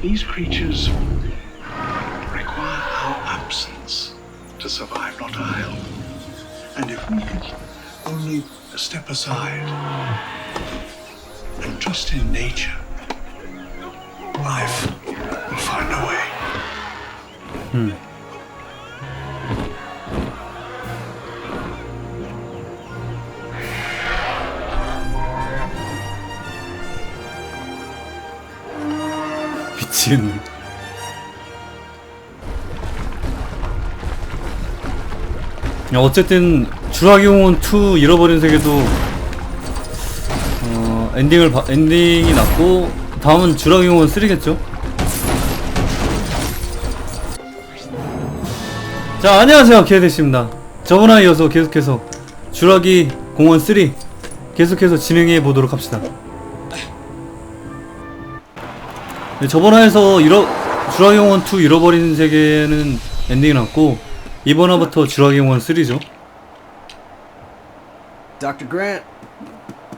These creatures require our absence to survive, not our help. And if we could only step aside and trust in nature, life will find a way. Hmm. 미치겠네. 야, 어쨌든 주라기 공원 2 잃어버린 세계도 어, 엔딩을 바, 엔딩이 났고 다음은 주라기 공원 3겠죠? 자 안녕하세요 기회되십니다 저번에 이어서 계속해서 주라기 공원 3 계속해서 진행해 보도록 합시다 저번 화에서 잃어 주라기 공원 2 잃어버린 세계는 엔딩이 났고 이번 화부터 주라기 공원 3죠 Dr. Grant,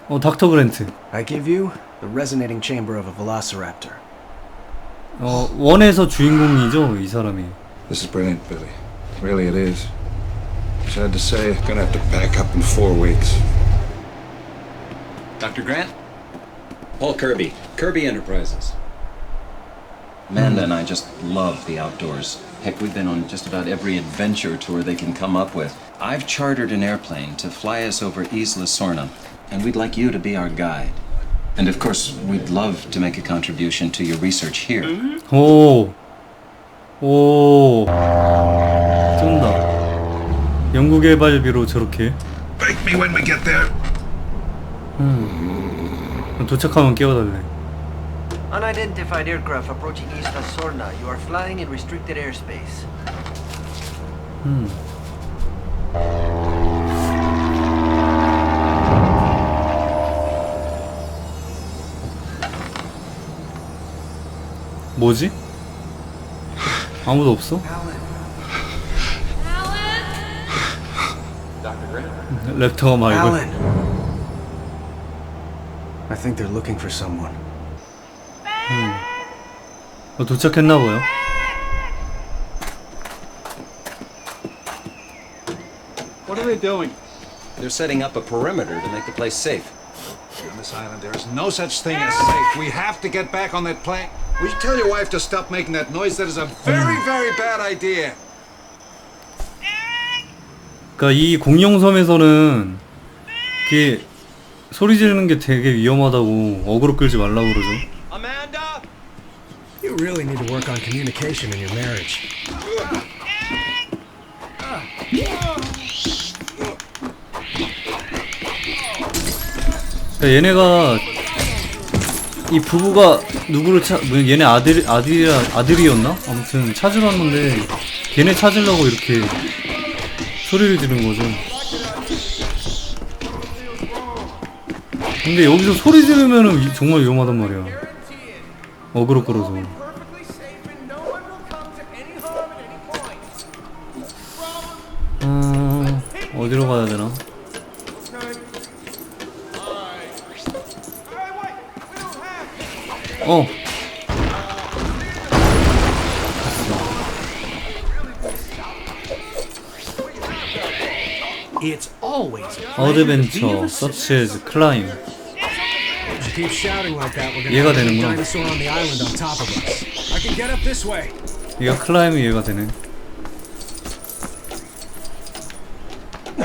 어 닥터 그랜트 I give you the resonating chamber of a velociraptor. 어 원에서 주인공이죠 이 사람이 This is brilliant, Billy. Really, it is. Sad to say, gonna have to back up in four weeks. Dr. Grant? Paul Kirby, Kirby Enterprises. Amanda and I just love the outdoors. Heck, we've been on just about every adventure tour they can come up with. I've chartered an airplane to fly us over Isla Sorna, and we'd like you to be our guide. And of course, we'd love to make a contribution to your research here. 오. 오. 쩐다. 연구개발비로 저렇게. Wake me when we get there. 도착하면 깨워달래. Unidentified aircraft approaching Isla Sorna. You are flying in restricted airspace. 뭐지? 아무도 없어? 랩터가 말고. Alan! I think they're looking for someone. 어, 도착했나봐요. What are they doing? They're setting up a perimeter to make the place safe. On this island, there is no such thing as safe. We have to get back on that plane. Will you tell your wife to stop making that noise? That is a very, very bad idea. 그니까 이 공룡섬에서는 소리 지르는 게 되게 위험하다고 어그로 끌지 말라고 그러죠. You really need to work on communication in your marriage. 그러니까 얘네가 이 부부가 누구를 찾, 뭐 얘네 아들 아들이 아들이었나? 아무튼 찾으러 왔는데 걔네 찾으려고 이렇게 소리를 지른 거죠. 근데 여기서 소리 지르면은 위- 정말 위험하단 말이야. 어그로 끌어서. 어, 어디로 가야 되나? 어. It's always 어드벤처, we're gonna 얘가 되는구나. 얘가 클라임이 얘가 되네.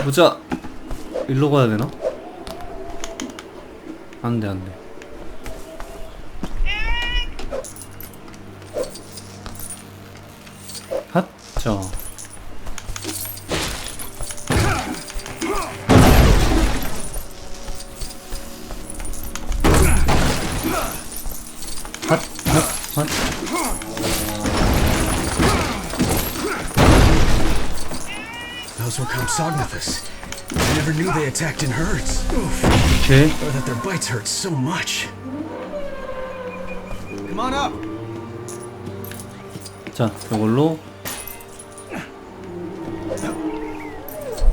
보자. 일로 가야 되나? 안 돼, 안 돼. 핫, 저. 핫, 핫, 핫. Those were Compsognathus. I never knew they attacked in herds. Oof. 오케이. Or that their bites hurt so much. Come on up. 자, 이걸로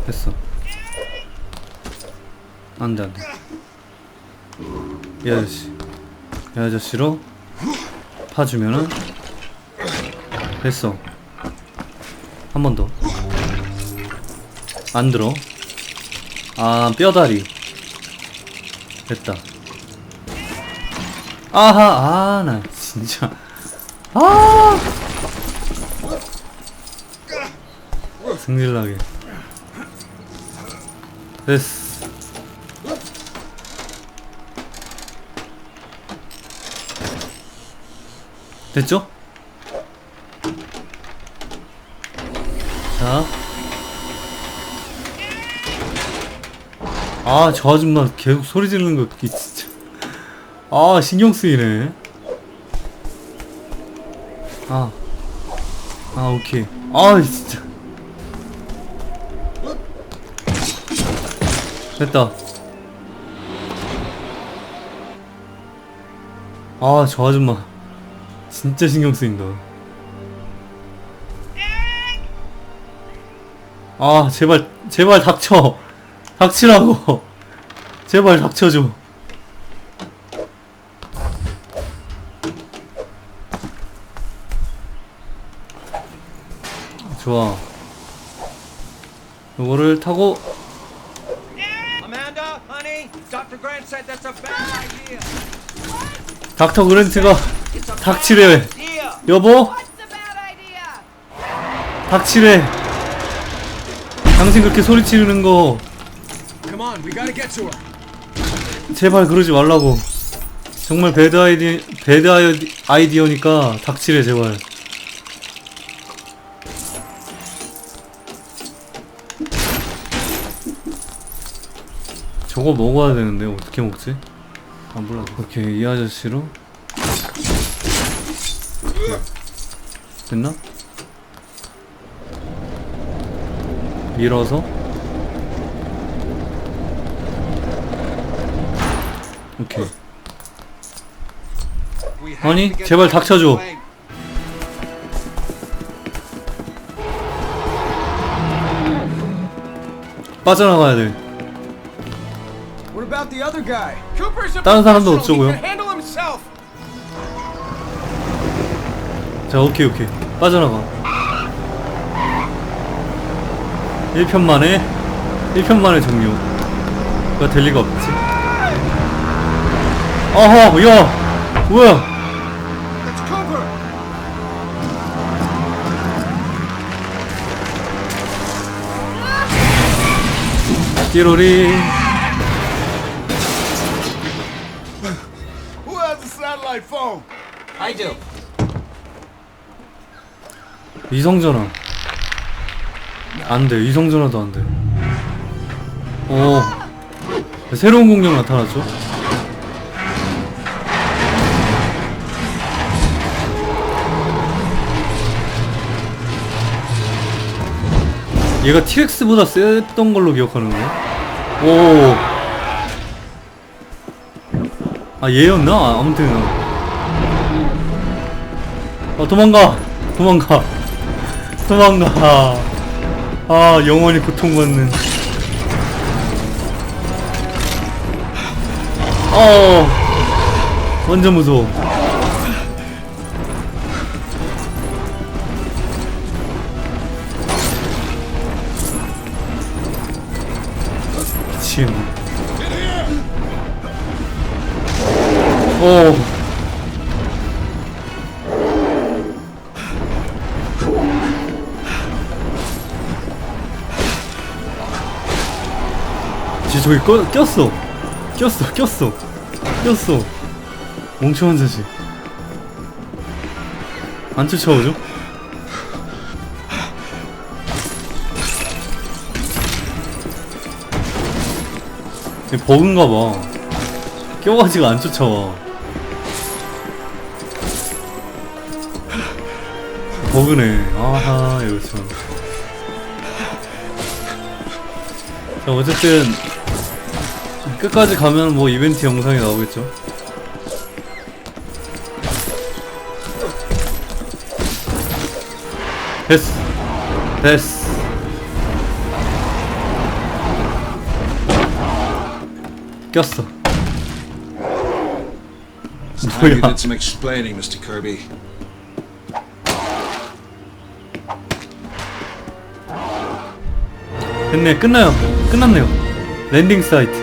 됐어. 안돼 안돼. 이 아저씨, 이 아저씨로 파주면은 됐어 한 번 더 안 들어. 아 뼈다리. 됐다. 아하 아 나 진짜. 아! 승질나게. 됐어. 됐죠? 아, 저 아줌마 계속 소리 지르는 거, 진짜. 아, 신경 쓰이네. 아. 아, 오케이. 아, 진짜. 됐다. 아, 저 아줌마. 진짜 신경 쓰인다. 아, 제발, 제발 닥쳐. 닥치라고. 제발 닥쳐줘. 좋아. 요거를 타고. 닥터 그랜트가 닥치래. 여보? 닥치래. 당신 그렇게 소리 지르는 거 Come on, we gotta get to her. 제발 그러지 말라고. 정말 배드 아이디 배드 아이디, 아이디어니까 닥치래 제발. 저거 먹어야 되는데 어떻게 먹지? 아 몰라. 오케이 이 아저씨로 됐나? 밀어서 오케이. 아니, 제발 닥쳐줘. 빠져나가야 돼. 다른 사람도. 어쩌고요? 자, 오케이, 오케이. 빠져나가. 1편 만에, 1편 만에 종료. 그가 될 리가 없지. 어허, 야! 뭐야! 띠로리. Who has a satellite phone? I do. 이성전화. 안 돼, 이성전화도 안 돼. 오. 새로운 공룡 나타났죠? 얘가 T-Rex보다 셌던 걸로 기억하는데? 오. 아, 얘였나? 아, 아무튼. 아, 도망가! 도망가! 도망가! 아, 영원히 고통받는. 어, 완전 무서워. 미친. 어. 지 저기 꺼, 꼈어. 꼈어, 꼈어. 꼈어. 멍청한 자식. 안 쫓아오죠? 버그인가 봐. 껴가지고 안 쫓아와. 버그네. 아하, 이거 참. 자, 어쨌든, 끝까지 가면 뭐 이벤트 영상이 나오겠죠? 됐어. 됐어. 꼈어. It's time you 뭐야? did some explaining, Mr. Kirby. 됐네 끝나요 끝났네요 랜딩 사이트